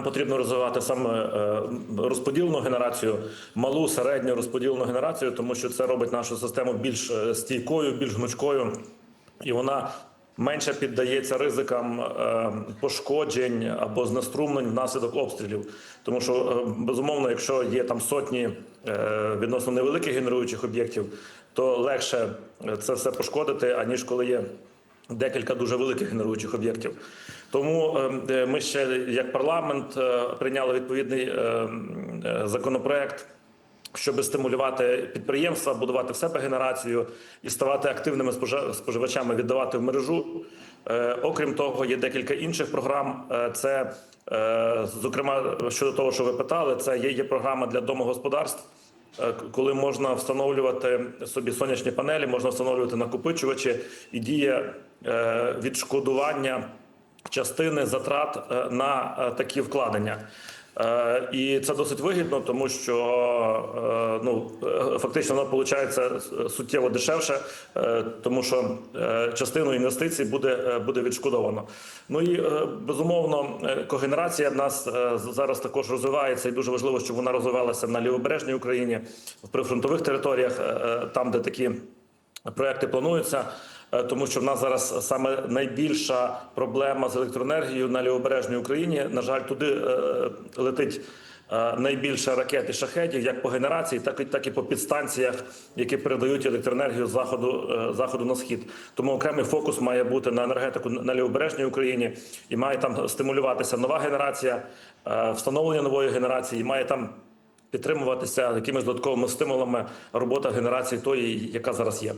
Нам потрібно розвивати саме е, розподільну генерацію, малу, середню розподільну генерацію, тому що це робить нашу систему більш е, стійкою, більш гнучкою, і вона менше піддається ризикам е, пошкоджень або знеструмлень внаслідок обстрілів. Тому що безумовно, якщо є там сотні відносно невеликих генеруючих об'єктів, то легше це все пошкодити, аніж коли є декілька дуже великих генеруючих об'єктів. Тому е, ми ще як парламент е, прийняли відповідний е, законопроект. Щоб стимулювати підприємства, будувати в себе генерацію і ставати активними спожи- споживачами, віддавати в мережу. Окрім того, є декілька інших програм. Це, зокрема, щодо того, що ви питали, це є, є програма для домогосподарств. Е, коли можна встановлювати собі сонячні панелі, можна встановлювати накопичувачі і діє е, відшкодування частини затрат е, на такі вкладення. Е, І це досить вигідно, тому що е, ну е, фактично воно виходить суттєво дешевше, тому що частину інвестицій буде, буде відшкодовано. Ну і безумовно, когенерація в нас зараз також розвивається, і дуже важливо, щоб вона розвивалася на лівобережній Україні, в прифронтових територіях, там, де такі проекти плануються. Е, Тому що в нас зараз саме найбільша проблема з електроенергією на лівобережній Україні. На жаль, туди е, летить е, найбільше ракет і шахедів, як по генерації, так і так і по підстанціях, які передають електроенергію з заходу заходу на схід. Тому окремий фокус має бути на енергетику на лівобережній Україні, і має там стимулюватися нова генерація, встановлення нової генерації, і має там підтримуватися якимись додатковими стимулами робота генерації тої, яка зараз є.